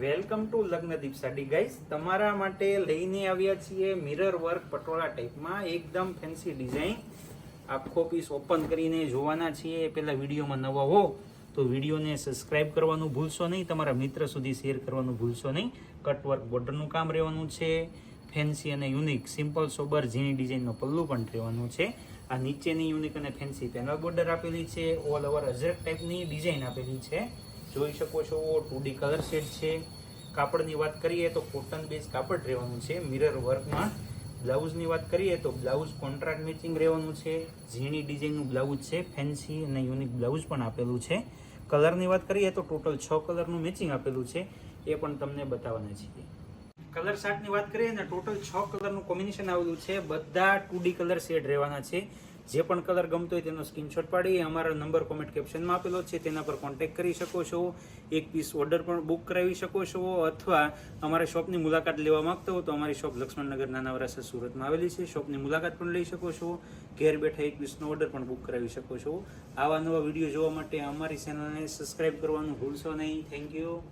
Welcome to Lagnadeep sari guys તમારા માટે લઈને આવ્યા છીએ મિરર વર્ક પટોળા ટાઈપમાં એકદમ ફેન્સી ડિઝાઇન આખો પીસ ઓપન કરીને જોવાના છીએ. પહેલાં વિડીયોમાં નવા હો, તો વિડીયોને સબસ્ક્રાઇબ કરવાનું ભૂલશો નહીં. તમારા મિત્ર સુધી શેર કરવાનું ભૂલશો નહીં. કટવર્ક બોર્ડરનું કામ રહેવાનું છે. ફેન્સી અને યુનિક સિમ્પલ સોબર ઝીણી ડિઝાઇનનો પલ્લું પણ રહેવાનું છે. આ નીચેની યુનિક અને ફેન્સી પેનલ બોર્ડર આપેલી છે. ઓલ ઓવર અજરક ટાઈપની ડિઝાઇન આપેલી છે. જોઈ શકો છો ટુ ડી કલર શેડ છે. કાપડની વાત કરીએ તો કોટન બેઝ કાપડ રહેવાનું છે. મિરર વર્કમાં બ્લાઉઝની વાત કરીએ તો બ્લાઉઝ કોન્ટ્રાક્ટ મેચિંગ રહેવાનું છે. ઝીણી ડિઝાઇનનું બ્લાઉઝ છે ફેન્સી અને યુનિક બ્લાઉઝ પણ આપેલું છે. કલરની વાત કરીએ તો ટોટલ છ કલરનું મેચિંગ આપેલું છે. એ પણ તમને બતાવવાના છીએ. કલર ચાર્ટની વાત કરીએ ને, ટોટલ છ કલરનું કોમ્બિનેશન આવેલું છે. બધા ટુ ડી કલર શેડ રહેવાના છે. જે પણ કલર ગમતો હોય તેનો સ્ક્રીનશોટ પાડી, અમારા નંબર કોમેન્ટ કેપ્શનમાં આપેલો છે, તેના પર કોન્ટેક્ટ કરી શકો છો. એક પીસ ઓર્ડર પણ બુક કરાવી શકો છો, અથવા અમારા શોપની મુલાકાત લેવા માગતો હો તો અમારી શોપ લક્ષ્મણનગર નાના વરાસર સુરતમાં આવેલી છે. શોપની મુલાકાત પણ લઈ શકો છો. ઘેર બેઠા એક પીસનો ઓર્ડર પણ બુક કરાવી શકો છો. આવા નવા વીડિયો જોવા માટે અમારી ચેનલને સબસ્ક્રાઈબ કરવાનું ભૂલશો નહીં. Thank you